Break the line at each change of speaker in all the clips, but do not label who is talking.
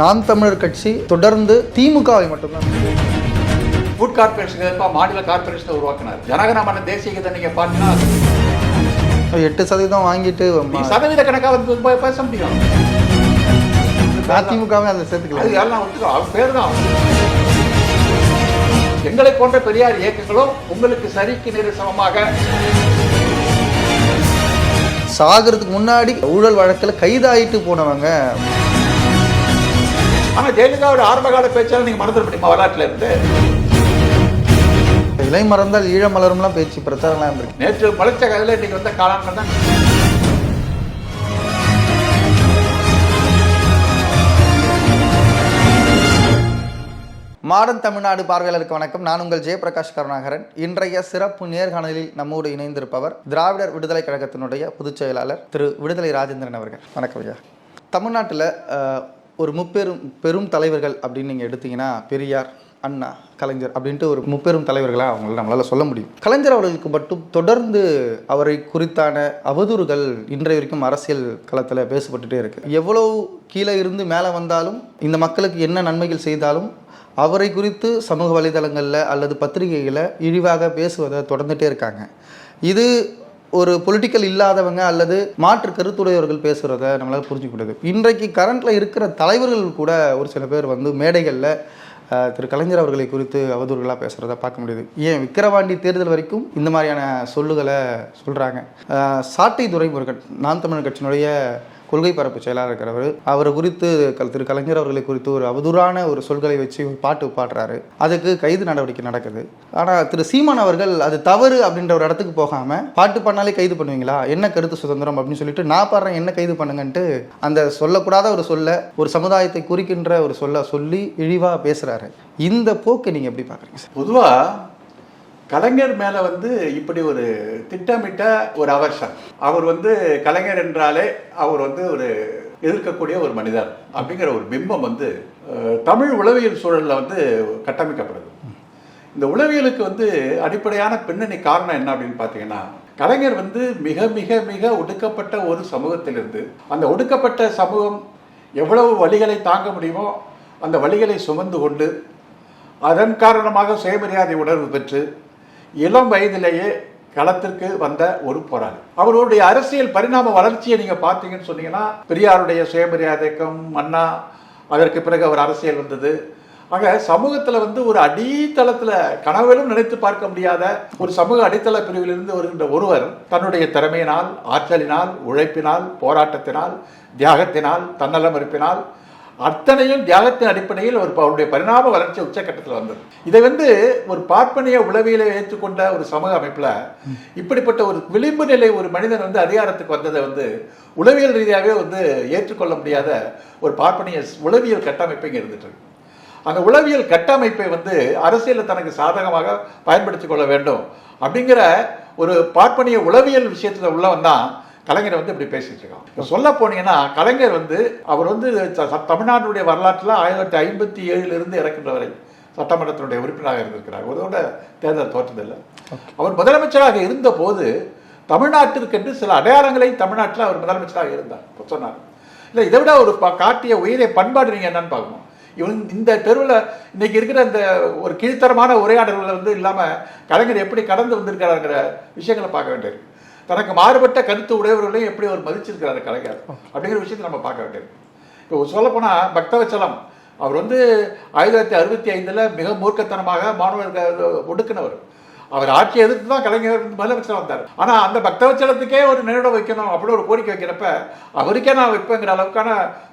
நாம் தமிழர் கட்சி தொடர்ந்து திமுகவை மட்டும்தான்.
ஃபுட் கார்பரேஷன் மாநில கார்பரேஷனை உருவாக்கினார். ஜனகணமன தேசிய கீதை நீங்க பார்த்தீங்கன்னா
எட்டு சதவீதம் வாங்கிட்டு
சதவீத கணக்காக வந்து பேச முடியும்.
அதிமுகவே அதில் சேர்த்துக்கல.
அது எல்லாம் ஒத்துக்கோ அவர் பேர் தான் எங்களை போன்ற பெரியார் இயக்கங்களும் உங்களுக்கு சரிக்கு நேரு சமமாக
சாகிறதுக்கு முன்னாடி ஊழல் வழக்கில் கைதாயிட்டு போனவங்க.
ஆனா ஜெயலலிதாவோட ஆரம்பகால பேச்சால நீங்க மறந்துட முடியுமா வரலாற்றுல இருந்து?
இலை மறந்தால் ஈழ மலரும்லாம் பேச்சு பிரச்சாரம்லாம் இருக்கு
நேற்று முளைச்ச கதையில இன்னைக்கு வந்த காலங்கள் தான்.
மாடர்ன் தமிழ்நாடு பார்வையாளருக்கு வணக்கம். நான் உங்கள் ஜெயபிரகாஷ் கருணாகரன். இன்றைய சிறப்பு நேர்காணலில் நம்மோடு இணைந்திருப்பவர் திராவிடர் விடுதலை கழகத்தினுடைய பொதுச் செயலாளர் திரு விடுதலை ராஜேந்திரன் அவர்கள். வணக்கம் ஐயா. தமிழ்நாட்டில் ஒரு முப்பெரும் பெரும் தலைவர்கள் அப்படின்னு நீங்கள் எடுத்தீங்கன்னா பெரியார் அண்ணா கலைஞர் அப்படின்ட்டு ஒரு முப்பெரும் தலைவர்களாக அவங்கள நம்மளால் சொல்ல முடியும். கலைஞர் அவர்களுக்கு மட்டும் தொடர்ந்து அவரை குறித்தான அவதூறுகள் இன்றைய வரைக்கும் அரசியல் களத்தில் பேசப்பட்டுட்டே இருக்குது எவ்வளோ கீழே இருந்து மேலே வந்தாலும் இந்த மக்களுக்கு என்ன நன்மைகள் செய்தாலும் அவரை குறித்து சமூக வலைதளங்களில் அல்லது பத்திரிகைகளில் இழிவாக பேசுவதை தொடர்ந்துகிட்டே இருக்காங்க. இது ஒரு பொலிட்டிக்கல் இல்லாதவங்க அல்லது மாற்று கருத்துடையவர்கள் பேசுகிறத நம்மளால் புரிஞ்சுக்க இன்றைக்கு கரண்ட்டில் இருக்கிற தலைவர்கள் கூட ஒரு சில பேர் வந்து மேடைகளில் திரு கலைஞர் அவர்களை குறித்து அவதூறுகளாக பேசுகிறத பார்க்க முடியுது. ஏன் விக்கிரவாண்டி தேர்தல் வரைக்கும் இந்த மாதிரியான சொல்லுகளை சொல்கிறாங்க சாட்டை துரைமுருகன் நாம் தமிழர் கட்சியினுடைய கொள்கை பரப்பு செயலாளர் இருக்கிறவர் அவரை குறித்து கல் திரு கலைஞர் அவர்களை குறித்து ஒரு அவதூறான ஒரு சொல்களை வச்சு ஒரு பாட்டு பாடுறாரு. அதுக்கு கைது நடவடிக்கை நடக்குது. ஆனால் திரு சீமான் அவர்கள் அது தவறு அப்படின்ற ஒரு இடத்துக்கு போகாமல் பாட்டு பண்ணாலே கைது பண்ணுவீங்களா? என்ன கருத்து சுதந்திரம் அப்படின்னு சொல்லிட்டு நான் பாடுறேன் என்ன கைது பண்ணுங்கன்ட்டு அந்த சொல்லக்கூடாத ஒரு சொல்ல ஒரு சமுதாயத்தை குறிக்கின்ற ஒரு சொல்ல சொல்லி இழிவாக பேசுகிறாரு இந்த போக்கை நீங்கள் எப்படி பார்க்குறீங்க சார்?
பொதுவா கலைஞர் மேலே வந்து இப்படி ஒரு திட்டமிட்ட ஒரு அவசரம். அவர் வந்து கலைஞர் என்றாலே அவர் வந்து ஒரு எதிர்க்கக்கூடிய ஒரு மனிதர் அப்படிங்கிற ஒரு பிம்பம் வந்து தமிழ் உளவியல் சூழலில் வந்து கட்டமைக்கப்படுது. இந்த உளவியலுக்கு வந்து அடிப்படையான பின்னணி காரணம் என்ன அப்படின்னு பார்த்தீங்கன்னா கலைஞர் வந்து மிக மிக மிக ஒடுக்கப்பட்ட ஒரு சமூகத்திலிருந்து அந்த ஒடுக்கப்பட்ட சமூகம் எவ்வளவு வழிகளை தாங்க முடியுமோ அந்த வழிகளை சுமந்து கொண்டு அதன் காரணமாக சுயமரியாதை உணர்வு பெற்று இளம் வயதிலேயே களத்திற்கு வந்த ஒரு போராளி. அவருடைய அரசியல் பரிணாம வளர்ச்சியை நீங்க பார்த்தீங்கன்னு சொன்னீங்கன்னா பெரியாருடைய சுயமரியாதை இயக்கம் அண்ணா அதற்கு பிறகு அவர் அரசியல் வந்தது. ஆக சமூகத்தில் வந்து ஒரு அடித்தளத்தில் கனவிலும் நினைத்து பார்க்க முடியாத ஒரு சமூக அடித்தள பிரிவிலிருந்து வருகின்ற ஒருவர் தன்னுடைய திறமையினால் ஆற்றலினால் உழைப்பினால் போராட்டத்தினால் தியாகத்தினால் தன்னலமறுப்பினால் அத்தனையும் தியாகத்தின் அடிப்படையில் ஒரு அவருடைய பரிணாம வளர்ச்சி உச்சக்கட்டத்தில் வந்தது. இதை வந்து ஒரு பார்ப்பனிய உளவியலை ஏற்றுக்கொண்ட ஒரு சமூக அமைப்பில் இப்படிப்பட்ட ஒரு விளிம்பு நிலை ஒரு மனிதன் வந்து அதிகாரத்துக்கு வந்ததை வந்து உளவியல் ரீதியாகவே வந்து ஏற்றுக்கொள்ள முடியாத ஒரு பார்ப்பனிய உளவியல் கட்டமைப்பு இங்கே இருந்துட்டு இருக்கு. அந்த உளவியல் கட்டமைப்பை வந்து அரசியலில் தனக்கு சாதகமாக பயன்படுத்திக் கொள்ள வேண்டும் அப்படிங்கிற ஒரு பார்ப்பனிய உளவியல் விஷயத்தில் உள்ளவன் தான் கலைஞர் வந்து இப்படி பேசிட்டு இருக்கான் இப்போ சொல்ல போனீங்கன்னா கலைஞர் வந்து அவர் வந்து தமிழ்நாட்டுடைய வரலாற்றில் ஆயிரத்தி தொள்ளாயிரத்தி ஐம்பத்தி ஏழுல இருந்து இறக்கின்ற வரை சட்டமன்றத்தினுடைய உறுப்பினராக இருந்திருக்கிறார். ஒருவோட தேர்தல் தோற்றதில்லை. அவர் முதலமைச்சராக இருந்தபோது தமிழ்நாட்டிற்கென்று சில அடையாளங்களை தமிழ்நாட்டில் அவர் முதலமைச்சராக இருந்தார். சொன்னார். இல்லை இதை விட ஒரு காட்டிய உயிரை பண்பாடு நீங்கள் என்னன்னு பார்க்கணும். இவன் இந்த தெருவில் இன்னைக்கு இருக்கிற இந்த ஒரு கீழ்த்தரமான உரையாடல்கள் வந்து இல்லாமல் கலைஞர் எப்படி கடந்து வந்திருக்கிறாருங்கிற விஷயங்களை பார்க்க வேண்டியது தனக்கு மாறுபட்ட கருத்து உடையவர்களையும் எப்படி அவர் மதிச்சிருக்கிறாரு கலைஞர் அப்படிங்கிற விஷயத்தை நம்ம பார்க்க வேண்டியது. இப்போ சொல்லப்போனால் பக்தவச்சலம் அவர் வந்து ஆயிரத்தி தொள்ளாயிரத்தி அறுபத்தி ஐந்தில் மிக மூர்க்கத்தனமாக மாணவர்கள் ஒடுக்கினவர். அவர் ஆட்சி எதிர்த்து தான் கலைஞர் முதலமைச்சர் வந்தார். ஆனால் அந்த பக்தவச்சலத்துக்கே ஒரு நினைவிடம் வைக்கணும் அப்படி ஒரு கோரிக்கை வைக்கிறப்ப அவருக்கே நான் வைப்பேங்கிற அளவுக்கான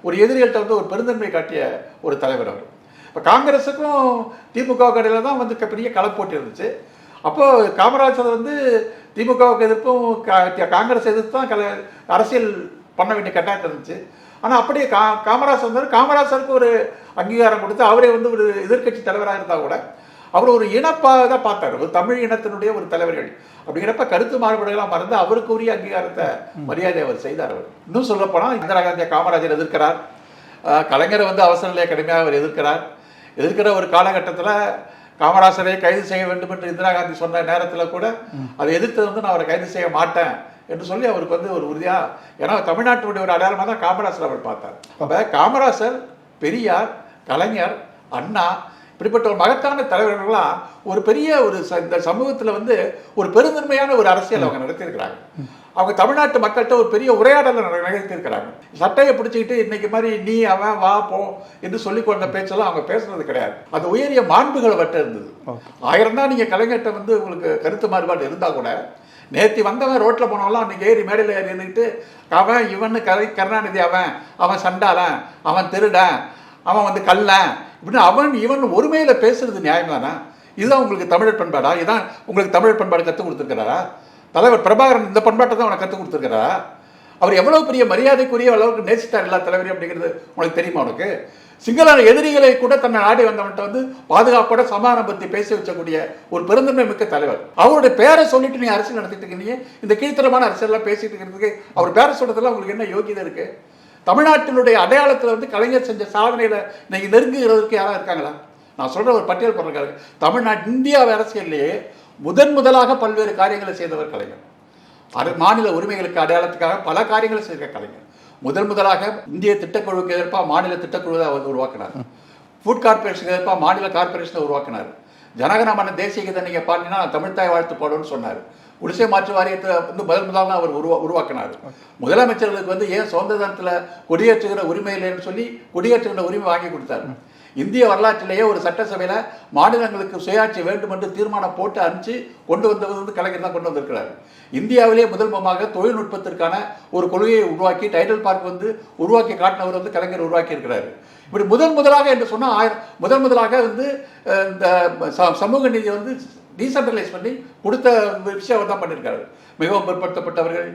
ஒரு எதிரிகள்கிட்ட வந்து ஒரு பெருந்தன்மை காட்டிய ஒரு தலைவர் அவர். இப்போ காங்கிரஸுக்கும் திமுக கடையில் தான் வந்து பெரிய களப்போட்டி இருந்துச்சு. அப்போ காமராஜர் வந்து திமுகவுக்கு எதிர்ப்பும் காங்கிரஸ் எதிர்த்து தான் கல அரசியல் பண்ண வேண்டிய கட்டாயத்தில் இருந்துச்சு. ஆனால் அப்படியே கா காமராஜர் வந்தார். காமராஜருக்கு ஒரு அங்கீகாரம் கொடுத்து அவரே வந்து ஒரு எதிர்க்கட்சி தலைவராக இருந்தால் கூட அவர் ஒரு இனப்பாக தான் பார்த்தார். ஒரு தமிழ் இனத்தினுடைய ஒரு தலைவர்கள் அப்படிங்கிறப்ப கருத்து மாறுபாடுகளாக மறந்து அவருக்கு உரிய அங்கீகாரத்தை மரியாதை அவர் செய்தார் அவர். இன்னும் சொல்லப் போனால் இந்திரா காந்தியை காமராஜர் எதிர்க்கிறார். கலைஞரை வந்து அவசர நிலைய கடுமையாக அவர் எதிர்க்கிறார். எதிர்க்கிற ஒரு காலகட்டத்தில் காமராசரை கைது செய்ய வேண்டும் என்று இந்திரா காந்தி சொன்ன நேரத்தில் கூட அதை எதிர்த்து வந்து நான் அவரை கைது செய்ய மாட்டேன் என்று சொல்லி அவருக்கு வந்து ஒரு உறுதியா ஏன்னா தமிழ்நாட்டினுடைய ஒரு அடையாளமாக தான் காமராசர் அவர் பார்த்தார். அப்ப காமராசர் பெரியார் கலைஞர் அண்ணா இப்படிப்பட்ட ஒரு மகத்தான தலைவர்கள்லாம் ஒரு பெரிய ஒரு இந்த சமூகத்துல வந்து ஒரு பெருந்தன்மையான ஒரு அரசியல் அவங்க நடத்தியிருக்கிறாங்க. அவங்க தமிழ்நாட்டு மக்கள்கிட்ட ஒரு பெரிய உரையாடலை நிகழ்த்தியிருக்கிறாங்க. சட்டையை பிடிச்சிக்கிட்டு இன்னைக்கு மாதிரி நீ அவன் வா போ என்று சொல்லி கொண்ட பேச்செல்லாம் அவங்க பேசுறது கிடையாது. அது உயரிய மாண்புகளை வட்ட இருந்தது. ஆயிரம் தான் நீங்க கலைஞர்கிட்ட வந்து உங்களுக்கு கருத்து மாறுபாடு இருந்தா கூட நேத்தி வந்தவன் ரோட்ல போனவெல்லாம் அன்னைக்கு ஏறி மேடையில் ஏறி இருந்துக்கிட்டு அவன் இவனு கலை கருணாநிதி அவன் அவன் சண்டாளன் அவன் திருடன் அவன் வந்து கள்ளன் இப்படின்னு அவன் இவன் ஒருமையில பேசுறது நியாயம் தானே இதுதான் உங்களுக்கு தமிழர் பண்பாடா? இதான் உங்களுக்கு தமிழர் பண்பாடு கற்றுக் கொடுத்துருக்கிறாரா? தலைவர் பிரபாகரன் இந்த பண்பாட்டை தான் உனக்கு கற்றுக் கொடுத்துருக்கிறா அவர் எவ்வளவு பெரிய மரியாதைக்குரிய அளவுக்கு நேசித்தார் எல்லா தலைவரையும் அப்படிங்கிறது உனக்கு தெரியுமா உனக்கு? சிங்கள எதிரிகளை கூட தன்னை நாடி வந்தவன்ட்ட வந்து பாதுகாப்போட சமாதானம் பற்றி பேசி வச்சக்கூடிய ஒரு பெருந்தன்மை மிக்க தலைவர். அவருடைய பேரை சொல்லிட்டு நீங்க அரசியல் நடத்திட்டு இருக்கீங்க. இந்த கீழ்த்தரமான அரசியல்லாம் பேசிட்டு இருக்கிறதுக்கு அவர் பேரை சொல்றதுல உங்களுக்கு என்ன யோகியதை இருக்கு? தமிழ்நாட்டினுடைய அடையாளத்தில் வந்து கலைஞர் செஞ்ச சாதனையில இன்னைக்கு நெருங்குகிறதுக்கு யாரா இருக்காங்களா? நான் சொல்கிற ஒரு பட்டியல் பண்ணுறாங்க தமிழ்நாட்டு இந்தியாவை அரசியல்லையே முதன் முதலாக பல்வேறு காரியங்களை செய்தவர் கலைஞர். அரு மாநில உரிமைகளுக்கு அடையாளத்துக்காக பல காரியங்களை செய்த கலைஞர். முதன் முதலாக இந்திய திட்டக்குழுவுக்கு எதிர்ப்பாக மாநில திட்டக்குழுவை அவர் உருவாக்கினார். ஃபுட் கார்பரேஷனுக்கு எதிர்ப்பாக மாநில கார்பரேஷனை உருவாக்கினார். ஜனகணமன தேசிய கீதை நீங்கள் பார்த்தீங்கன்னா தமிழ்தாய் வாழ்த்து போடணும்னு சொன்னார். குடிசை மாற்று வாரியத்தை வந்து முதல் முதலாக அவர் உருவா உருவாக்கினார். முதலமைச்சர்களுக்கு வந்து ஏன் சொந்த தினத்தில் கொடியேற்றுகிற உரிமை இல்லைன்னு சொல்லி குடியேற்றுகிற உரிமை வாங்கி கொடுத்தாரு. இந்திய வரலாற்றிலேயே ஒரு சட்டசபையில் மாநிலங்களுக்கு சுயாட்சி வேண்டும் என்று தீர்மானம் போட்டு அனுப்பிச்சு கொண்டு வந்தவர் வந்து கலைஞர் தான் கொண்டு வந்திருக்கிறார். இந்தியாவிலே முதல்முகமாக தொழில்நுட்பத்திற்கான ஒரு கொள்கையை உருவாக்கி டைடல் பார்க் வந்து உருவாக்கி காட்டினவர் வந்து கலைஞர் உருவாக்கி இருக்கிறார் இப்படி முதன் முதலாக என்று சொன்னால் ஆயிரம் முதன் முதலாக வந்து இந்த ச- சமூக நீதி வந்து டீசென்ட்ரலைஸ் பண்ணி கொடுத்த விஷயம் அவர் தான் பண்ணியிருக்காரு மிகவும் பிற்படுத்தப்பட்டவர்கள்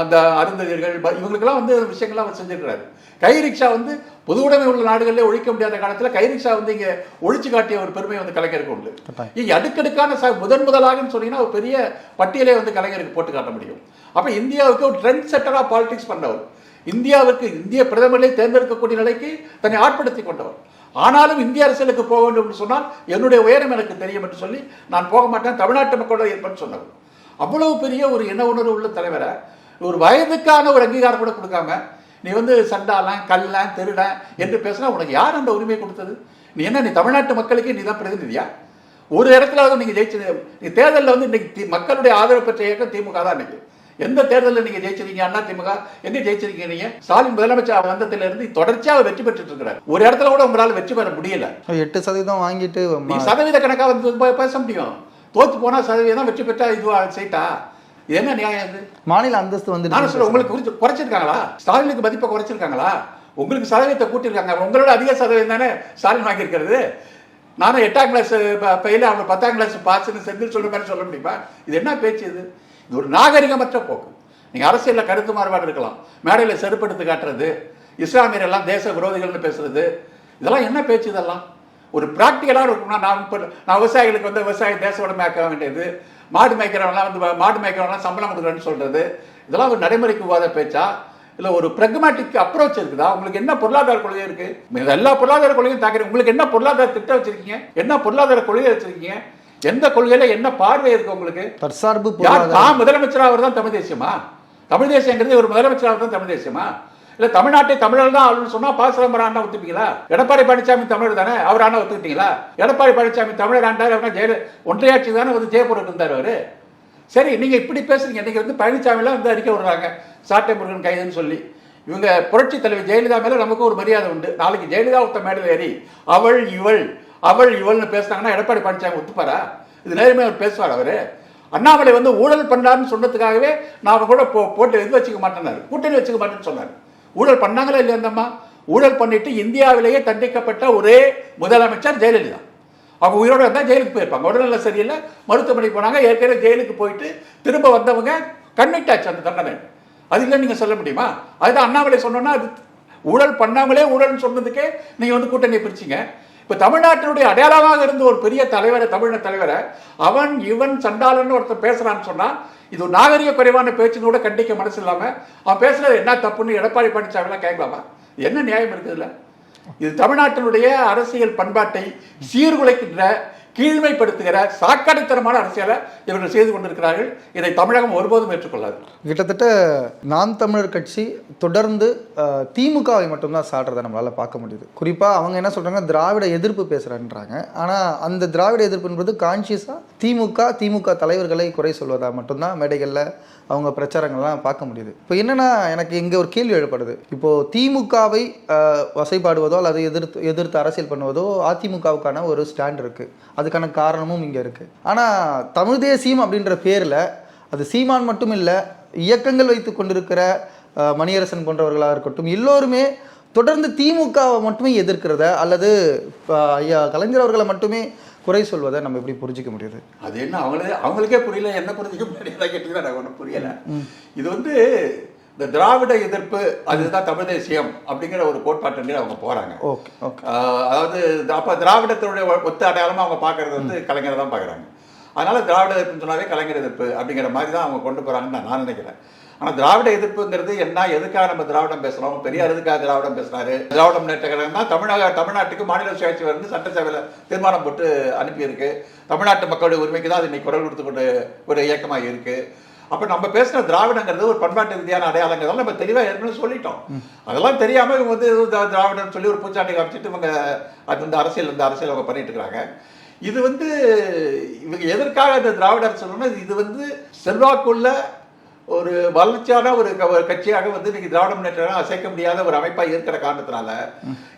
அந்த அருந்ததியர்கள் இவங்களுக்கெல்லாம் வந்து விஷயங்கள்லாம் அவர் செஞ்சிருக்கிறாரு. கை ரிக்ஷா வந்து பொது உடைமை உள்ள நாடுகளிலே ஒழிக்க முடியாத காலத்தில் கை ரிக்ஷா வந்து இங்கே ஒழிச்சு காட்டிய ஒரு பெருமை வந்து கலைஞருக்கு உண்டு. இங்கே அடுக்கடுக்கான ச முதன் முதலாகன்னு சொன்னீங்கன்னா ஒரு பெரிய பட்டியலே வந்து கலைஞருக்கு போட்டு காட்ட முடியும். அப்போ இந்தியாவுக்கு ஒரு ட்ரெண்ட் செட்டராக பாலிடிக்ஸ் பண்ணவர். இந்தியாவுக்கு இந்திய பிரதமரை தேர்ந்தெடுக்கக்கூடிய நிலைக்கு தன்னை ஆட்படுத்தி கொண்டவர். ஆனாலும் இந்திய அரசியலுக்கு போக வேண்டும் என்று சொன்னால் என்னுடைய உயரம் எனக்கு தெரியும் என்று சொல்லி நான் போக மாட்டேன் தமிழ்நாட்டு மக்களோட இருப்பேன்னு சொன்னவர். அவ்வளவு பெரிய ஒரு இன உணர்வு உள்ள தலைவரை ஒரு வயதுக்கான ஒரு அங்கீகாரம் கூட கொடுக்காம நீ வந்து சண்டாலாம் கள்ளன் திருடன் என்று பேசினா உனக்கு யார் அந்த உரிமை கொடுத்தது? நீ என்ன நீ தமிழ்நாட்டு மக்களுக்கு நீ தான் பிரதிநிதியா? ஒரு இடத்துல வந்து நீங்கள் ஜெயிச்சு நீ தேர்தலில் வந்து இன்னைக்கு மக்களுடைய ஆதரவு பெற்ற இயக்கம் திமுக தான் இன்னைக்கு. எந்த தேர்தலில் நீங்க ஜெயிச்சிருக்கீங்க? அண்ணா திமுக எங்க ஜெயிச்சிருக்கீங்க? நீங்க ஸ்டாலின் முதலமைச்சர் வந்ததுல இருந்து தொடர்ச்சியாக வெற்றி பெற்றுட்டு இருக்கிறார் ஒரு இடத்துல கூட உங்களால வெற்றி பெற முடியல.
எட்டு சதவீதம் வாங்கிட்டு
நீ சதவீத கணக்கா வந்து பேச முடியும். தோத்து போனா சதவீதம் வெற்றி பெற்றா இதுவா சீட்டா இது என்ன நியாயம் இது?
மாநில அந்தஸ்து வந்து
நான் சொல்ல உங்களுக்கு குறித்து குறைச்சிருக்காங்களா? ஸ்டாலினுக்கு மதிப்பை குறைச்சிருக்காங்களா? உங்களுக்கு சதவீதத்தை கூட்டியிருக்காங்க உங்களோட அதிக சதவீதம் தானே ஸ்டாலின் வாங்கியிருக்கிறது? நானும் எட்டாம் கிளாஸ் பையில அவங்க பத்தாம் கிளாஸ் பாஸ்ன்னு செந்தில் சொல்ற மாதிரி சொல்ல முடியுமா? இது என்ன பேச்சு இது? இது ஒரு நாகரிகமற்ற போக்கு. நீங்கள் அரசியலில் கருத்து மாறுபாடு இருக்கலாம். மேடையில் செருப்படுத்து காட்டுறது இஸ்லாமியர் எல்லாம் தேச விரோதிகள்னு பேசுறது இதெல்லாம் என்ன பேச்சு இதெல்லாம்? ஒரு ப்ராக்டிக்கலாக இருக்கும்னா நான் இப்போ நான் விவசாயிகளுக்கு வந்து விவசாயம் தேச உடமையாக்க வேண்டியது மாடு மேய்க்கிறவங்களாம் வந்து மாடு மேய்க்கிறவங்களாம் சம்பளம் கொடுக்குறேன்னு சொல்கிறது இதெல்லாம் ஒரு நடைமுறைக்கு விவாத பேச்சா? இல்லை ஒரு பிரக்மேட்டிக் அப்ரோச் இருக்குதா? உங்களுக்கு என்ன பொருளாதார கொள்கை இருக்கு? எல்லா பொருளாதார கொள்கையும் தாக்குறீங்க உங்களுக்கு என்ன பொருளாதார திட்டம் வச்சிருக்கீங்க? என்ன பொருளாதார கொள்கை வச்சிருக்கீங்க? எந்த கொள்கையில என்ன பார்வை இருக்கு உங்களுக்கு?
தற்சார்பு
தான் முதலமைச்சராக தான் தமிழ் தேசியமா? தமிழ் தேசியங்கிறது ஒரு முதலமைச்சராக தான் தமிழ் தேசியமா? இல்ல தமிழ்நாட்டை தமிழர் தான் ஆளுன்னு சொன்னா பா சிதம்பரம் ஆண்டா ஒத்துப்பீங்களா? எடப்பாடி பழனிசாமி தமிழர் தானே? அவர் ஆண்டா ஒத்துக்கிட்டீங்களா? எடப்பாடி பழனிசாமி தமிழர் ஆண்டார் அவர் ஜெயல ஒன்றையாட்சி தானே வந்து ஜெயபுரம் இருந்தார் அவரு. சரி நீங்க இப்படி பேசுறீங்க. இன்னைக்கு வந்து பழனிசாமிலாம் வந்து அறிக்கை விடுறாங்க. சாட்டை முருகன் கைதுன்னு சொல்லி. இவங்க புரட்சி தலைவி ஜெயலலிதா மேல நமக்கு ஒரு மரியாதை உண்டு. நாளைக்கு ஜெயலலிதா ஒருத்த மேடையில் ஏறி அவள் இவள் அவள் இவள்னு பேசினாங்கன்னா எடப்பாடி பழனிசாமி ஒத்துப்பாரா? இது நேரமே அவர் பேசுவார் அவர். அண்ணாமலை வந்து ஊழல் பண்ணாருன்னு சொன்னதுக்காகவே நான் கூட போ போட்டு இது வச்சுக்க மாட்டேனாரு கூட்டணி வச்சுக்க மாட்டேன்னு சொன்னார். ஊழல் பண்ணாங்களா இல்லையா அந்தம்மா ஊழல் பண்ணிட்டு இந்தியாவிலேயே தண்டிக்கப்பட்ட ஒரே முதலமைச்சர் ஜெயலலிதா. அவங்க உயிரோட இருந்தால் ஜெயிலுக்கு போயிருப்பாங்க. உடல்நல சரியில்லை. மருத்துவமனைக்கு போனாங்க. ஏற்கனவே ஜெயிலுக்கு போயிட்டு திரும்ப வந்தவங்க கன்விக்ட் ஆச்சு அந்த தண்டனை. அது இல்லை நீங்கள் சொல்ல முடியுமா? அதுதான் அண்ணாமலை சொன்னோன்னா அது ஊழல் பண்ணாமலே ஊழல்னு சொன்னதுக்கே நீங்கள் வந்து கூட்டணியை பிரிச்சிங்க. இப்போ தமிழ்நாட்டினுடைய அடையாளமாக இருந்த ஒரு பெரிய தலைவரை தமிழ தலைவரை அவன் இவன் சண்டாளன்னு ஒருத்தன் பேசுறான்னு சொன்னா இது ஒரு நாகரிக குறைவான பேச்சுன்னு கூட கண்டிக்க மனசு இல்லாம அவன் பேசுறது என்ன தப்புன்னு எடப்பாடி பழனிசாமிலாம் கேட்கலாமா? என்ன நியாயம் இருக்குதுல்ல இது தமிழ்நாட்டினுடைய அரசியல் பண்பாட்டை சீர்குலைக்கின்ற கீழ்மைப்படுத்துகிற சாக்கடைத்தனமான அரசியலை இவர்கள் செய்து கொண்டிருக்கிறார்கள். இதை தமிழகம் ஒருபோதும் ஏற்றுக்கொள்ளாது.
கிட்டத்தட்ட நாம் தமிழர் கட்சி தொடர்ந்து திமுகவை மட்டும்தான் சாடுறதை நம்மளால் பார்க்க முடியுது. குறிப்பாக அவங்க என்ன சொல்கிறாங்க திராவிட எதிர்ப்பு பேசுகிறேன்றாங்க ஆனால் அந்த திராவிட எதிர்ப்பு என்பது கான்சியஸாக திமுக திமுக தலைவர்களை குறை சொல்வதாக மட்டும்தான் மேடைகளில் அவங்க பிரச்சாரங்கள்லாம் பார்க்க முடியுது. இப்போ என்னென்னா எனக்கு இங்கே ஒரு கேள்வி எழுப்படுது. இப்போது திமுகவை வசைப்பாடுவதோ அல்லது எதிர்த்து எதிர்த்து அரசியல் பண்ணுவதோ அதிமுகவுக்கான ஒரு ஸ்டாண்ட் இருக்குது அதுக்கான காரணமும் இங்கே இருக்குது ஆனால் தமிழ் தேசியம் அப்படின்ற பேரில் அது சீமான் மட்டும் இல்லை இயக்கங்கள் வைத்து கொண்டிருக்கிற மணியரசன் போன்றவர்களாக இருக்கட்டும் எல்லோருமே தொடர்ந்து திமுகவை மட்டுமே எதிர்க்கிறத அல்லது ஐயா கலைஞர் அவர்களை மட்டுமே குறை சொல்வதை நம்ம எப்படி புரிஞ்சிக்க முடியுது?
அது என்ன அவங்களே அவங்களுக்கே புரியல என்ன புரிஞ்சுக்க முடியல கேட்டீங்கன்னா எனக்கு ஒன்றும் புரியல. இது வந்து இந்த திராவிட எதிர்ப்பு அதுதான் தமிழ் தேசியம் அப்படிங்கிற ஒரு கோட்பாட்டு அவங்க போறாங்க.
ஓகே
அதாவது அப்ப திராவிடத்தினுடைய ஒத்த அடையாளமா அவங்க பார்க்கறது வந்து கலைஞரை தான் பார்க்கறாங்க. அதனால திராவிட எதிர்ப்புன்னு சொன்னாவே கலைஞர் எதிர்ப்பு அப்படிங்கிற மாதிரி தான் அவங்க கொண்டு போறாங்கன்னு நான் நான் நினைக்கிறேன். ஆனா திராவிட எதிர்ப்புங்கிறது என்ன எதுக்காக நம்ம திராவிடம் பேசுறோம்? பெரியார் எதுக்காக திராவிடம் பேசுறாரு? திராவிட முன்னேற்ற தமிழக தமிழ்நாட்டுக்கு மாநில சுயாட்சி வந்து சட்டசபையில் தீர்மானம் போட்டு அனுப்பியிருக்கு. தமிழ்நாட்டு மக்களுடைய உரிமைக்கு தான் அது இன்னைக்கு குரல் கொடுத்து கொண்டு ஒரு இயக்கமாக இருக்கு. அப்ப நம்ம பேசுன திராவிடங்கிறது ஒரு பண்பாட்டு ரீதியான அடையாளங்கிறதால நம்ம தெளிவா ஏற்கனவே சொல்லிட்டோம். அதெல்லாம் தெரியாம இவங்க வந்து திராவிடம்னு சொல்லி ஒரு பூச்சாண்டி காமிச்சிட்டு இவங்க அது வந்து அரசியல் இந்த அரசியல் அவங்க பண்ணிட்டு இருக்காங்க. இது வந்து இவங்க எதற்காக இந்த திராவிடர் சொல்லணும்னா இது வந்து செல்வாக்குள்ள ஒரு வளர்ச்சியான ஒரு கட்சியாக வந்து இன்னைக்கு திராவிட முன்னேற்ற கழகம் அசைக்க முடியாத ஒரு அமைப்பா இருக்கிற காரணத்தினால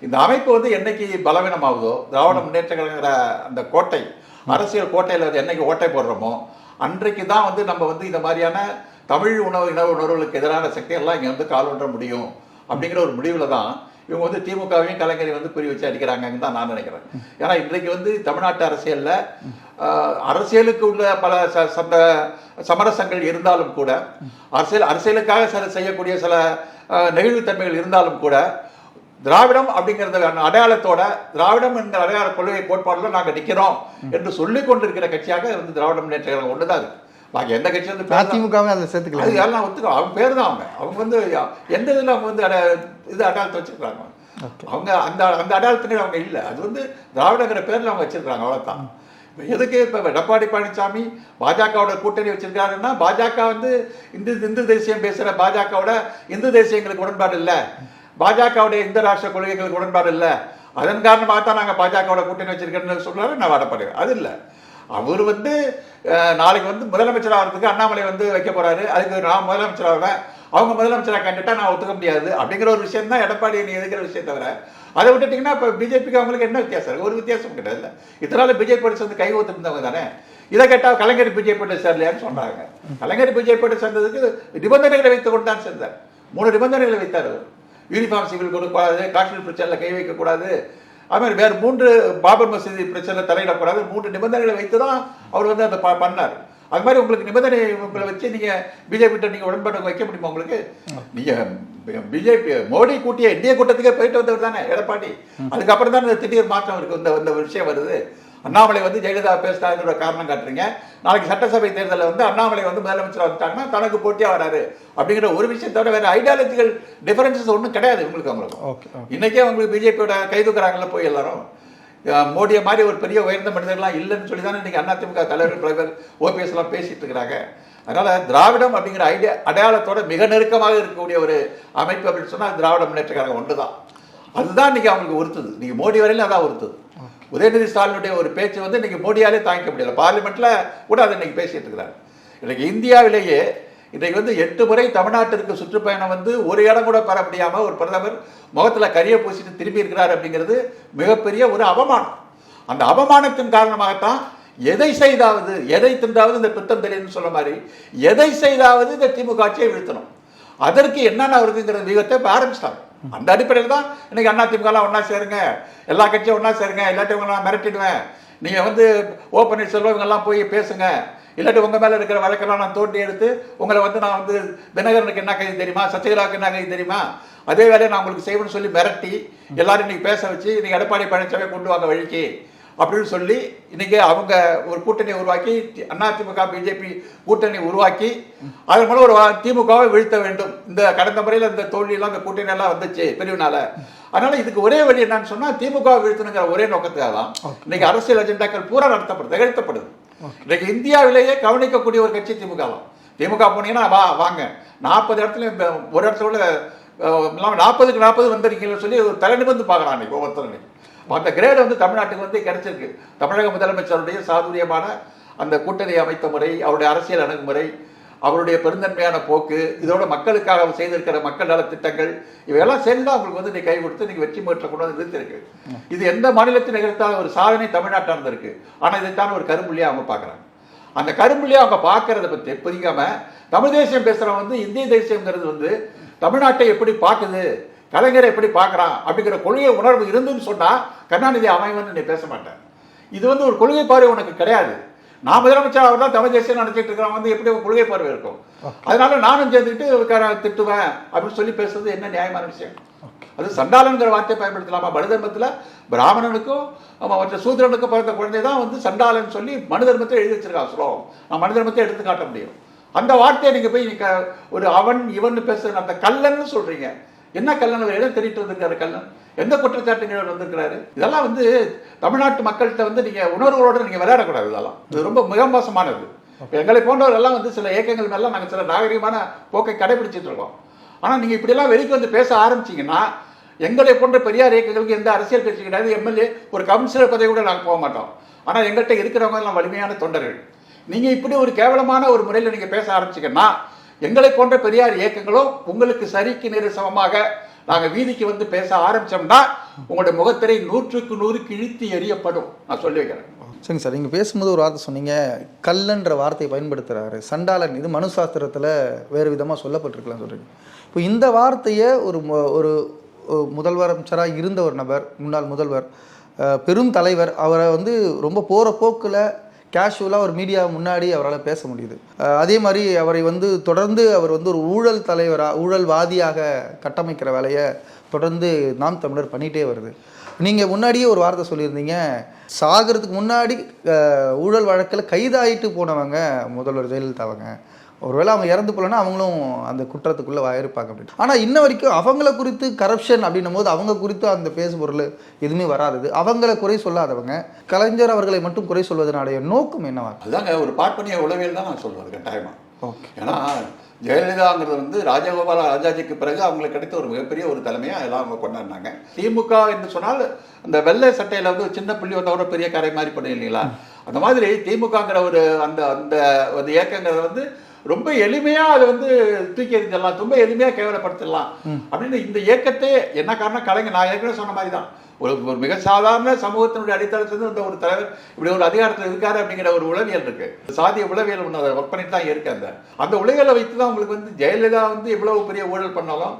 இந்த அமைப்பு வந்து என்னைக்கு பலவீனமாகுதோ திராவிட முன்னேற்ற கழகங்கிற அந்த கோட்டை அரசியல் கோட்டையில வந்து என்னைக்கு ஓட்டை போடுறோமோ அன்றைக்கு தான் வந்து நம்ம வந்து இந்த மாதிரியான தமிழ் உணவு இன உணர்வுகளுக்கு எதிரான சக்தியெல்லாம் இங்க வந்து கால் முடியும் அப்படிங்கிற ஒரு முடிவுல தான் இவங்க வந்து திமுகவையும் கலைஞரை வந்து குறி வச்சு அடிக்கிறாங்கன்னு தான் நான் நினைக்கிறேன். ஏன்னா இன்றைக்கு வந்து தமிழ்நாட்டு அரசியல்ல அரசியலுக்கு உள்ள பல சந்த சமரசங்கள் இருந்தாலும் கூட அரசியல் அரசியலுக்காக சில செய்யக்கூடிய சில நெகிழ்வுத்தன்மைகள் இருந்தாலும் கூட திராவிடம் அப்படிங்கிறத அடையாளத்தோட திராவிடம் என்கிற அடையாள கொள்கை கோட்பாடுல நாங்க நிக்கிறோம் என்று சொல்லிக் கொண்டிருக்கிற கட்சியாக வந்து திராவிட முன்னேற்ற கழகம் ஒண்ணுதான் இருக்கு பாக்கி எந்த கட்சி வந்து தான்.
அதிமுகவே அதில் சேர்த்துக்கல.
அது யாரெல்லாம் ஒத்துக்கோ அவங்க பேர் தான் அவங்க அவங்க வந்து எந்த இதில் அவங்க வந்து இது அடையாளத்தை வச்சிருக்காங்க அவங்க அந்த அந்த அடையாளத்தினர் அவங்க இல்லை. அது வந்து திராவிடங்கிற பேர்ல அவங்க வச்சிருக்காங்க அவ்வளவுதான். இப்ப எதுக்கு இப்ப எடப்பாடி பழனிசாமி பாஜகவோட கூட்டணி வச்சிருக்காருன்னா பாஜக வந்து இந்து இந்து தேசியம் பேசுற பாஜகவோட இந்து தேசியங்களுக்கு உடன்பாடு இல்லை. பாஜகவுடைய இந்து ராஷ்டிர கொள்கைகளுக்கு உடன்பாடு இல்லை. அதன் காரணமாக தான் நாங்கள் பாஜகவோட கூட்டணி வச்சிருக்கோம்னு சொல்றாரு நான் வாடப்படுறேன் அது இல்லை. அவர் வந்து நாளைக்கு வந்து முதலமைச்சர் ஆகிறதுக்கு அண்ணாமலை வந்து வைக்க போறாரு. அதுக்கு நான் முதலமைச்சர் ஆவேன். அவங்க முதலமைச்சராக கண்டுட்டா நான் ஒத்துக்க முடியாது. அப்படிங்கிற ஒரு விஷயம் தான் எடப்பாடி நீ எதுக்கிற விஷயம் தவிர அதை விட்டுட்டீங்கன்னா இப்போ பிஜேபிக்கு அவங்களுக்கு என்ன வித்தியாசம் இருக்கு? ஒரு வித்தியாசம் கிடையாது இல்லை? இத்தனால பிஜேபி சேர்ந்து கை ஊத்து இருந்தவங்க தானே? இதை கேட்டால் கலைஞர் பிஜேபி சேரலையான்னு சொன்னாங்க. கலைஞர் பிஜேபி சேர்ந்ததுக்கு நிபந்தனைகளை வைத்து கொண்டு தான் சேர்ந்தார். மூணு நிபந்தனைகளை வைத்தார் யூனிஃபார்ம் சிவில் கொடுக்கக்கூடாது காஷ்மீர் பிரச்சனையில் கை வைக்கக்கூடாது அது மாதிரி வேறு மூன்று பாபர் மசூதி பிரச்சனை தலையிடக்கூடாது மூன்று நிபந்தனைகளை வைத்து தான் அவர் வந்து அதை பண்ணார். அது மாதிரி உங்களுக்கு நிபந்தனை உங்களை வச்சு நீங்க பிஜேபி நீங்க உடன்பாடு வைக்க முடியுமா உங்களுக்கு? நீங்க பிஜேபி மோடி கூட்டிய இந்திய கூட்டத்துக்கே போயிட்டு வந்தவர் தானே எடப்பாடி. அதுக்கப்புறம் தான் இந்த திடீர் மாற்றம் இருக்கு இந்த இந்த விஷயம் வருது. அண்ணாமலை வந்து ஜெயலலிதா பேசினாருன்ற காரணம் காட்டுறீங்க. நாளைக்கு சட்டசபை தேர்தலில் வந்து அண்ணாமலை வந்து முதலமைச்சர் வந்துட்டாங்கன்னா தனக்கு போட்டியா வராரு. அப்படிங்கிற ஒரு விஷயத்தோட வேற ஐடியாலஜிக்கல் டிஃபரன்சஸ் ஒன்றும் கிடையாது உங்களுக்கு அவங்களுக்கு. இன்னைக்கே அவங்களுக்கு பிஜேபியோட கை தூக்குறாங்கல்ல போய் எல்லாரும். மோடியை மாதிரி ஒரு பெரிய உயர்ந்த மனிதர்கள்லாம் இல்லைன்னு சொல்லி தானே இன்னைக்கு அதிமுக தலைவர் தலைவர் ஓபிஎஸ் எல்லாம் பேசிட்டு இருக்கிறாங்க. அதனால திராவிடம் அப்படிங்கிற ஐடியா அடையாளத்தோட மிக நெருக்கமாக இருக்கக்கூடிய ஒரு அமைப்பு அப்படின்னு சொன்னா அது திராவிட முன்னேற்ற கழகம் ஒன்றுதான் அதுதான் இன்னைக்கு அவங்களுக்கு உறுத்துது. நீங்க மோடி வரையிலும் அதான் உறுத்துது. உதயநிதி ஸ்டாலினுடைய ஒரு பேச்சு வந்து இன்னைக்கு மோடியாலே தாங்கிக்க முடியல. பார்லிமெண்ட்ல கூட அதை இன்னைக்கு பேசிட்டு இருக்கிறாங்க இன்னைக்கு இந்தியாவிலேயே இன்றைக்கு வந்து எட்டு முறை தமிழ்நாட்டிற்கு சுற்றுப்பயணம் வந்து ஒரு இடம் கூட பெற முடியாமல் ஒரு பிரதமர் முகத்தில் கரிய பூசிட்டு திரும்பி இருக்கிறார் அப்படிங்கிறது மிகப்பெரிய ஒரு அவமானம். அந்த அவமானத்தின் காரணமாகத்தான் எதை செய்தாவது எதை தின்றாவது இந்த பித்தம் தெரியும்னு சொல்ல மாதிரி எதை செய்தாவது இந்த திமுக ஆட்சியை வீழ்த்தணும். அதற்கு என்னென்ன வருதுங்கிற வியூகத்தை இப்போ ஆரம்பிச்சிட்டாங்க. அந்த அடிப்படையில் தான் இன்னைக்கு அண்ணா திமுகலாம் ஒன்றா சேருங்க எல்லா கட்சியும் ஒன்றா சேருங்க இல்லாட்டி நான் மிரட்டிடுவேன். நீங்கள் வந்து ஓ பன்னீர்செல்வம் இவங்கெல்லாம் போய் பேசுங்க. இல்லாட்டி உங்கள் மேலே இருக்கிற வழக்கெல்லாம் நான் தோண்டி எடுத்து உங்களை வந்து நான் வந்து தினகரனுக்கு என்ன கைது தெரியுமா சசிகலாவுக்கு என்ன கைது தெரியுமா? அதே வேலையை நான் உங்களுக்கு செய்வேன்னு சொல்லி மிரட்டி எல்லாரும் இன்னைக்கு பேச வச்சு இன்னைக்கு எடப்பாடி பழனிசாமி கொண்டு வாங்க வழிக்கு அப்படின்னு சொல்லி இன்னைக்கு அவங்க ஒரு கூட்டணி உருவாக்கி அதிமுக பிஜேபி கூட்டணி உருவாக்கி அதன் மூலம் ஒரு திமுகவை வீழ்த்த வேண்டும். இந்த கடந்த முறையில் இந்த தோல்வியெல்லாம் இந்த கூட்டணி எல்லாம் வந்துச்சு பிரிவுனால. அதனால இதுக்கு ஒரே வழி என்னன்னு சொன்னா திமுக வீழ்த்தணுங்கிற ஒரே நோக்கத்துக்காக தான் இன்னைக்கு அரசியல் அஜெண்டாக்கள் பூரா நடத்தப்படுது நிகழ்த்தப்படுது இன்றைக்கு இந்தியாவிலேயே கவனிக்கக்கூடிய ஒரு கட்சி திமுக தான். திமுக போனீங்கன்னா வா வாங்க. நாற்பது இடத்துல ஒரு இடத்துல கூட நாற்பதுக்கு நாற்பது வந்திருக்கீங்கன்னு சொல்லி ஒரு தலை நிமிர்ந்து பார்க்கலாம் அன்னைக்கு ஒவ்வொருத்தரும் அந்த கிரேடு வந்து தமிழ்நாட்டுக்கு வந்து கிடைச்சிருக்கு. தமிழக முதலமைச்சருடைய சாதுரியமான அந்த கூட்டணி அமைத்த முறை அவருடைய அரசியல் அணுகுமுறை அவருடைய பெருந்தன்மையான போக்கு இதோட மக்களுக்காக அவர் செய்திருக்கிற மக்கள் நல திட்டங்கள் இவையெல்லாம் சேர்ந்து தான் அவங்களுக்கு வந்து நீ கை கொடுத்து நீங்க வெற்றி முயற்ற கொண்டு வந்து நிறுத்திருக்கு இது எந்த மாநிலத்தில் நிகழ்த்தாத ஒரு சாதனை தமிழ்நாட்டில் இருந்திருக்கு. ஆனா இதைத்தான் ஒரு கரும்புள்ளியா அவங்க பார்க்கறாங்க. அந்த கரும்புள்ளியை அவங்க பார்க்கறத பற்றி புரியாம தமிழ் தேசியம் பேசுறவன் வந்து இந்திய தேசியங்கிறது வந்து தமிழ்நாட்டை எப்படி பார்க்குது கலைஞரை எப்படி பார்க்குறான் அப்படிங்கிற கொள்கை உணர்வு இருந்துன்னு சொன்னால் கருணாநிதி அமைவன் வந்து நீ பேச மாட்டேன். இது வந்து ஒரு கொள்கை பார்வை உனக்கு கிடையாது. நான் முதலமைச்சர் அவர் தான் தமிழ் தேசியம் நடத்திட்டு இருக்கிறவங்க வந்து எப்படி கொள்கை பார்வை இருக்கும்? அதனால நானும் சேர்ந்துக்கிட்டு க- திட்டுவேன் அப்படின்னு சொல்லி பேசுறது என்ன நியாயமான விஷயம்? அது சண்டாளன்கிற வார்த்தையை பயன்படுத்தலாமா? மனு தர்மத்தில் பிராமணனுக்கும் மற்ற சூத்திரனுக்கும் பிறந்த குழந்தை தான் வந்து சண்டாளன் சொல்லி மனு தர்மத்தை எழுதி வச்சிருக்கான் ஸ்லோகம் நான் மனு தர்மத்தை எடுத்து காட்ட முடியும். அந்த வார்த்தையை நீங்க போய் நீங்க ஒரு அவன் இவன் பேசுற அந்த கல்லன்னு சொல்றீங்க. என்ன கல்லன் எதை தெரிவிட்டு வந்திருக்காரு கல்லன் எந்த குற்றச்சாட்டுகள் வந்திருக்கிறாரு? இதெல்லாம் வந்து தமிழ்நாட்டு மக்கள்கிட்ட வந்து நீங்க உணர்வுகளோட நீங்க விளையாடக்கூடாது இதெல்லாம். இது ரொம்ப மிக மோசமானது. எங்களை போன்றவரெல்லாம் வந்து சில இயக்கங்கள் மேல நாங்க சில நாகரிகமான போக்கை கடைபிடிச்சிட்டு இருக்கோம். ஆனா நீங்க இப்படியெல்லாம் வெளிக்கு வந்து பேச ஆரம்பிச்சீங்கன்னா எங்களை போன்ற பெரியார் இயக்கங்களுக்கு எந்த அரசியல் கட்சி கிடையாது. எம்எல்ஏ ஒரு கவுன்சிலர் பதவி கூட நாங்கள் போக மாட்டோம். ஆனா எங்கள்கிட்ட இருக்கிறவங்க எல்லாம் வலிமையான தொண்டர்கள். நீங்க இப்படி ஒரு கேவலமான ஒரு முறையில் நீங்க பேச ஆரம்பிச்சீங்கன்னா எங்களை போன்ற பெரியார் இயக்கங்களும் உங்களுக்கு சரிக்கு நேரு சமமாக வீதிக்கு வந்து பேச ஆரம்பித்தோம்னா உங்களுடைய முகத்திரை நூற்றுக்கு நூறு கிழித்து எறியப்படும். நான் சொல்லி வைக்கிறேன்.
சரிங்க சார். நீங்கள் பேசும்போது ஒரு வார்த்தை சொன்னீங்க. கல்லன்ற வார்த்தையை பயன்படுத்துகிறாரு சண்டாளன் இது மனு சாஸ்திரத்தில் வேறு விதமாக சொல்லப்பட்டிருக்கலாம் சொல்கிறீங்க இப்போ இந்த வார்த்தையை ஒரு ஒரு முதல்வர் அமைச்சராக இருந்த ஒரு நபர் முன்னாள் முதல்வர் பெரும் தலைவர் அவரை வந்து ரொம்ப போகிற போக்கில் கேஷுவலாக ஒரு மீடியா முன்னாடி அவரால் பேச முடியுது. அதே மாதிரி அவரை வந்து தொடர்ந்து அவர் வந்து ஒரு ஊழல் தலைவராக ஊழல்வாதியாக கட்டமைக்கிற வேலையை தொடர்ந்து நாம் தமிழர் பண்ணிகிட்டே வருது. நீங்கள் முன்னாடியே ஒரு வார்த்தை சொல்லியிருந்தீங்க. சாகிறதுக்கு முன்னாடி ஊழல் வழக்கில் கைதாயிட்டு போனவங்க முதல்வர் ஜெயலலிதாவங்க. ஒருவேளை அவங்க இறந்து போலன்னா அவங்களும் அந்த குற்றத்துக்குள்ளே வாயிருப்பாங்க அப்படின்னு. ஆனால் இன்ன வரைக்கும் அவங்கள குறித்து கரப்ஷன் அப்படின்னும் போது அவங்க குறித்து அந்த பேசு பொருள் எதுவுமே வராதது. அவங்கள குறை சொல்லாதவங்க கலைஞர் அவர்களை மட்டும் குறை சொல்வதனுடைய நோக்கம் என்னவா?
அதுதாங்க ஒரு பார்ப்பனிய உளவியல் தான் நான் சொல்லுவேன் கட்டாயமா.
ஓகே.
ஏன்னா ஜெயலலிதாங்கிறது வந்து ராஜகோபால ராஜாஜிக்கு பிறகு அவங்களுக்கு கிடைத்த ஒரு மிகப்பெரிய ஒரு தலைமையா எல்லாம் அவங்க கொண்டாடினாங்க. திமுக என்று சொன்னால் அந்த வெள்ளை சட்டையில வந்து சின்ன புள்ளி வந்தா கூட பெரிய கரை மாதிரி பண்ணி இல்லைங்களா அந்த மாதிரி திமுகங்கிற ஒரு அந்த அந்த ஒரு இயக்கங்கிறத வந்து ரொம்ப எளிமையா அதை வந்து தூக்கி எறிஞ்சிடலாம். ரொம்ப எளிமையா கேவலப்படுத்திடலாம். அப்படின்னு இந்த இயக்கத்தை என்ன காரணம்? கலைஞர் நான் ஏற்கனவே சொன்ன மாதிரி தான் ஒரு ஒரு மிக சாதாரண சமூகத்தினுடைய அடித்தளத்திலிருந்து வந்த ஒரு தலைவர் இப்படி ஒரு அதிகாரத்தில் இருக்காரு அப்படிங்கிற ஒரு உளவியல் இருக்கு. சாதிய உளவியல் ஒன்று அதை ஒர்க் பண்ணிட்டு தான் இருக்கு அந்த. அந்த உளவியலை வைத்து தான் உங்களுக்கு வந்து ஜெயலலிதா வந்து எவ்வளவு பெரிய ஊழல் பண்ணாலும்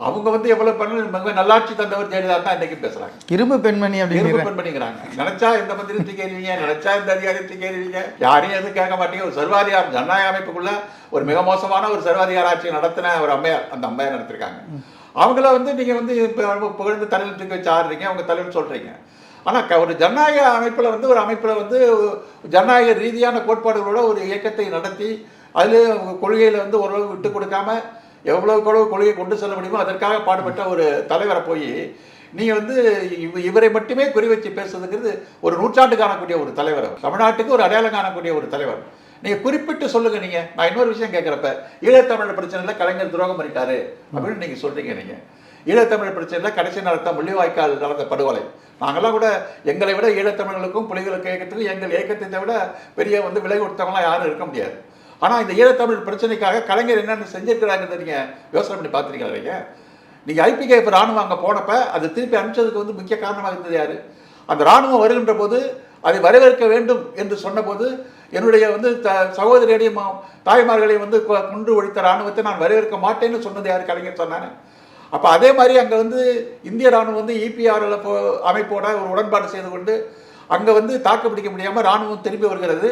அவங்க வந்து எவ்வளவு பண்ணாலும் மிக நல்லாட்சி தந்தவர் ஜெயலலிதா தான் இன்னைக்கு பேசுறாங்க.
இரும்பு பெண்மணி
இரும்பு
அப்படிங்கிற
பெண் பண்ணிக்கிறாங்க நினைச்சா இந்த மந்திரி தூக்கிடுவீங்க நினைச்சா இந்த அதிகாரி தூக்கிடுவீங்க யாரையும் எதுவும் கேட்க மாட்டீங்க. ஒரு சர்வாதிகார ஜனநாயக அமைப்புக்குள்ள ஒரு மிக மோசமான ஒரு சர்வாதிகார ஆட்சி நடத்தின ஒரு அம்மையார் அந்த அம்மையார் நடத்திருக்காங்க. அவங்கள வந்து நீங்க வந்து இப்ப புகழ்ந்து தலைவர் தூக்கி வச்சு ஆடுறீங்க அவங்க தலைவர் சொல்றீங்க. ஆனா க- ஒரு ஜனநாயக அமைப்புல வந்து ஒரு அமைப்புல வந்து ஜனநாயக ரீதியான கோட்பாடுகளோட ஒரு இயக்கத்தை நடத்தி அதுல கொள்கையில வந்து ஓரளவு விட்டு கொடுக்காம எவ்வளவுக்கு எவ்வளவு கொள்கையை கொண்டு செல்ல முடியுமோ அதற்காக பாடுபட்ட ஒரு தலைவரை போய் நீங்க வந்து இவ- இவரை மட்டுமே குறி வச்சு பேசுறதுங்கிறது ஒரு நூற்றாண்டு காணக்கூடிய ஒரு தலைவர் தமிழ்நாட்டுக்கு ஒரு அடையாளம் காணக்கூடிய ஒரு தலைவர். நீங்க குறிப்பிட்டு சொல்லுங்க நீங்க. நான் இன்னொரு விஷயம் கேட்கிறப்ப ஈழத்தமிழர் பிரச்சனையில கலைஞர் துரோகம் பண்ணிட்டாரு அப்படின்னு நீங்க சொல்றீங்க நீங்க. ஈழத்தமிழ் பிரச்சனையில கடைசி நடத்த முள்ளிவாய்க்கால் நடந்த படுகொலை. நாங்கெல்லாம் கூட எங்களை விட ஈழத்தமிழர்களுக்கும் புலிகளுக்கு இயக்கத்துக்கும் எங்கள் இயக்கத்தை விட பெரிய வந்து விலை கொடுத்தவங்களாம் யாரும் இருக்க முடியாது. ஆனால் இந்த ஈழத்தமிழ் பிரச்சனைக்காக கலைஞர் என்னென்ன செஞ்சிருக்கிறாங்கிறத நீங்கள் யோசனை பண்ணி பார்த்துருக்கீங்களா நீங்கள் நீங்க ஐபிகேஎஃப் ராணுவம் அங்கே போனப்ப அது திருப்பி அனுப்பிச்சதுக்கு வந்து முக்கிய காரணமாக இருந்தது யார்? அந்த ராணுவம் வருகின்ற போது அதை வரவேற்க வேண்டும் என்று சொன்னபோது என்னுடைய வந்து த சகோதரியையும் தாய்மார்களையும் வந்து குன்று கொன்று ஒழித்த ராணுவத்தை நான் வரவேற்க மாட்டேன்னு சொன்னது யார் கலைஞர் சொன்னாங்க? அப்போ அதே மாதிரி அங்கே வந்து இந்திய ராணுவம் வந்து இபிஆர்எல் அமைப்போட ஒரு உடன்பாடு செய்து கொண்டு அங்கே வந்து தாக்கு பிடிக்க முடியாமல் ராணுவம் திரும்பி வருகிறது.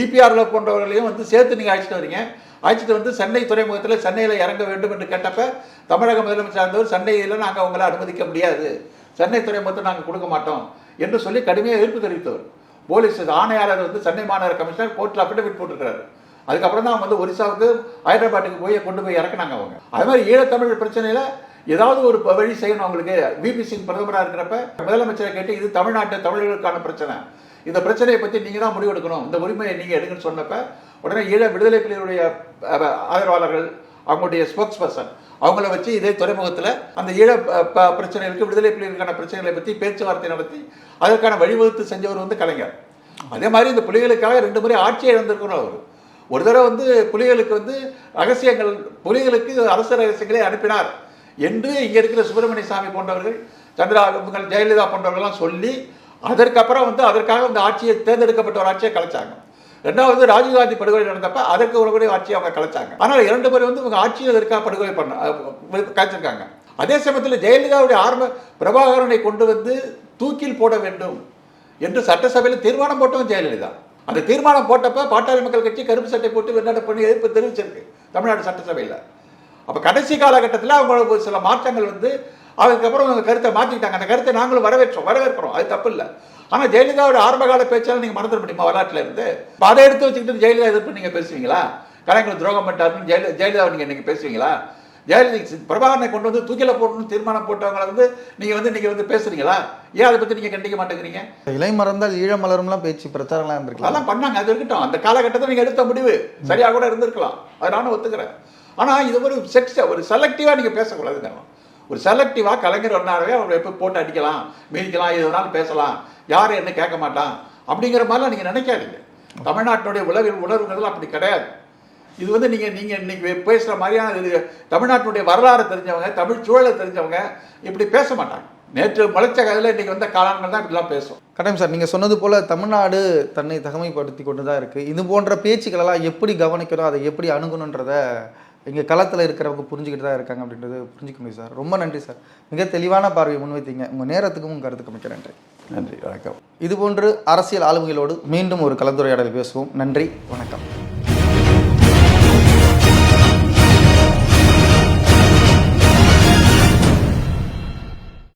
இபிஆரில் போன்றவர்களையும் வந்து சேர்த்து நீங்கள் அழைச்சிட்டு வரீங்க. அழைச்சிட்டு வந்து சென்னை துறைமுகத்தில் சென்னையில் இறங்க வேண்டும் என்று கேட்டப்ப தமிழக முதலமைச்சர் இருந்தவர் சென்னையில் நாங்கள் உங்களை அனுமதிக்க முடியாது. சென்னை துறைமுகத்தை நாங்கள் கொடுக்க மாட்டோம். என்று சொல்லி கடுமையாக எதிர்ப்பு தெரிவித்தவர். போலீஸ் ஆணையாளர் வந்து சென்னை மாநகர கமிஷனர் கோர்ட்டில் அஃபிடவிட் போட்டிருக்காரு அதுக்கப்புறம் தான் அவங்க வந்து ஒரிசாவுக்கு ஹைதராபாத்துக்கு போய் கொண்டு போய் இறக்குனாங்க அவங்க. அது மாதிரி ஈழத்தமிழ் பிரச்சனையில் ஏதாவது ஒரு வழி செய்யணும் அவங்களுக்கு. விபி சிங் பிரதமராக இருக்கிறப்ப முதலமைச்சரை கேட்டு இது தமிழ்நாட்டு தமிழர்களுக்கான பிரச்சனை. இந்த பிரச்சனையை பற்றி நீங்கள் தான் முடிவெடுக்கணும் இந்த உரிமையை நீங்கள் எடுங்கன்னு சொன்னப்ப உடனே ஈழ விடுதலை புலிகளுடைய ஆதரவாளர்கள் அவங்களுடைய ஸ்போக்ஸ் பர்சன் அவங்கள வச்சு இதே துறைமுகத்தில் அந்த ஈழ ப- பிரச்சனைகளுக்கு விடுதலை புலிகளுக்கான பிரச்சனைகளை பற்றி பேச்சுவார்த்தை நடத்தி அதற்கான வழிவகுத்து செஞ்சவர் வந்து கலைஞர். அதே மாதிரி இந்த புலிகளுக்காக ரெண்டு முறை ஆட்சியை இழந்திருக்கணும் அவர். ஒரு தடவை வந்து புலிகளுக்கு வந்து ரகசியங்கள் புலிகளுக்கு அரசு ரகசியங்களை அனுப்பினார். என்று இங்கே இருக்கிற சுப்பிரமணிய சாமி போன்றவர்கள் சந்திரா ஜெயலலிதா போன்றவர்கள்லாம் சொல்லி அதற்கப்புறம் வந்து அதற்காக அந்த ஆட்சியை தேர்ந்தெடுக்கப்பட்ட ஒரு ஆட்சியை கலைச்சாங்க. ரெண்டாவது ராஜீவ்காந்தி படுகொலை நடந்தப்ப அதற்கு ஒரு ஆட்சியை அவங்க கலைச்சாங்க. ஆனால் இரண்டு பேரும் வந்து இவங்க ஆட்சியை அதற்காக படுகொலை பண்ண கலைச்சிருக்காங்க. அதே சமயத்தில் ஜெயலலிதாவுடைய ஆரம்ப பிரபாகரனை கொண்டு வந்து தூக்கில் போட வேண்டும் என்று சட்டசபையில் தீர்மானம் போட்டவன் ஜெயலலிதா. அந்த தீர்மானம் போட்டப்ப பாட்டாளி மக்கள் கட்சி கருப்பு சட்டை போட்டு வெளிநாட்டு பண்ணி எதிர்ப்பு தெரிவிச்சிருக்கு தமிழ்நாடு சட்டசபையில். அப்போ கடைசி காலகட்டத்தில் அவங்களுக்கு ஒரு சில மாற்றங்கள் வந்து அதுக்கப்புறம் அவங்க கருத்தை மாற்றிக்கிட்டாங்க. அந்த கருத்தை நாங்களும் வரவேற்றோம் வரவேற்கிறோம். அது தப்பு இல்லை. ஆனால் ஜெயலலிதாவோட ஆரம்பகால பேச்சாலும் நீங்கள் மறந்துட முடியுமா? வரலாற்றில் இருந்து. இப்ப அதை எடுத்து வச்சுக்கிட்டு ஜெயலலிதா எதிர்ப்பு நீங்கள் பேசுவீங்களா? கலைஞர் துரோகம் பண்ணிட்டாருன்னு ஜெயல ஜெயலலிதா நீங்கள் இன்னைக்கு பேசுவீங்களா? ஜெயலலிதா பிரபாகரனை கொண்டு வந்து தூக்கில போடணும்னு தீர்மானம் போட்டவங்களை வந்து நீங்கள் வந்து நீங்கள் வந்து பேசுறீங்களா? ஏன் அதை பற்றி நீங்கள் கண்டிக்க மாட்டேங்கிறீங்க?
இலை மறந்தால் ஈழ மலரும்லாம் பேச்சு பிரச்சாரம்லாம் இருந்திருக்கலாம்.
அதெல்லாம் பண்ணாங்க அது இருக்கட்டும். அந்த காலகட்டத்தில் நீங்கள் எடுத்த முடிவு. சரியாக கூட இருந்திருக்கலாம். அதை நானும் ஒத்துக்கிறேன். ஆனால் இது ஒரு செக்ஸ் ஒரு செலக்டிவாக நீங்கள் பேசக்கூடாதுங்க. ஒரு செலக்டிவாக கலைஞர் ஒன்றாரவே அவங்க எப்போ போட்டு அடிக்கலாம் மீதிக்கலாம் எது வேணாலும் பேசலாம். யாரும் என்ன கேட்க மாட்டான்? அப்படிங்கிற மாதிரிலாம் நீங்கள் நினைக்காதீங்க. தமிழ்நாட்டினுடைய உளவியல் உணர்வுகள் அப்படி கிடையாது. இது வந்து நீங்கள் நீங்கள் இன்னைக்கு பேசுகிற மாதிரியான இது தமிழ்நாட்டினுடைய வரலாறு தெரிஞ்சவங்க தமிழ் சூழலை தெரிஞ்சவங்க இப்படி பேச மாட்டாங்க. நேற்று முளைச்ச கதையில் இன்றைக்கி வந்த காலங்கள் தான் இப்படிலாம் பேசும்.
கட்டாயம் சார் நீங்கள் சொன்னது போல் தமிழ்நாடு தன்னை தகமைப்படுத்தி கொண்டு தான் இருக்குது இது போன்ற பேச்சுக்களெல்லாம் எப்படி கவனிக்கணும் அதை எப்படி அணுகணுன்றதை இங்கே களத்தில் இருக்கிறவங்க புரிஞ்சுக்கிட்டு தான் இருக்காங்க அப்படின்றது புரிஞ்சுக்க முடியும் சார். ரொம்ப நன்றி சார். மிக தெளிவான பார்வையை முன்வைத்தீங்க. உங்கள் நேரத்துக்கும் உங்கள் கருத்துக்கு மிக்க நன்றி.
நன்றி. வணக்கம்.
இதுபோன்று அரசியல் ஆளுமைகளோடு மீண்டும் ஒரு கலந்துரையாடல் பேசுவோம். நன்றி. வணக்கம்.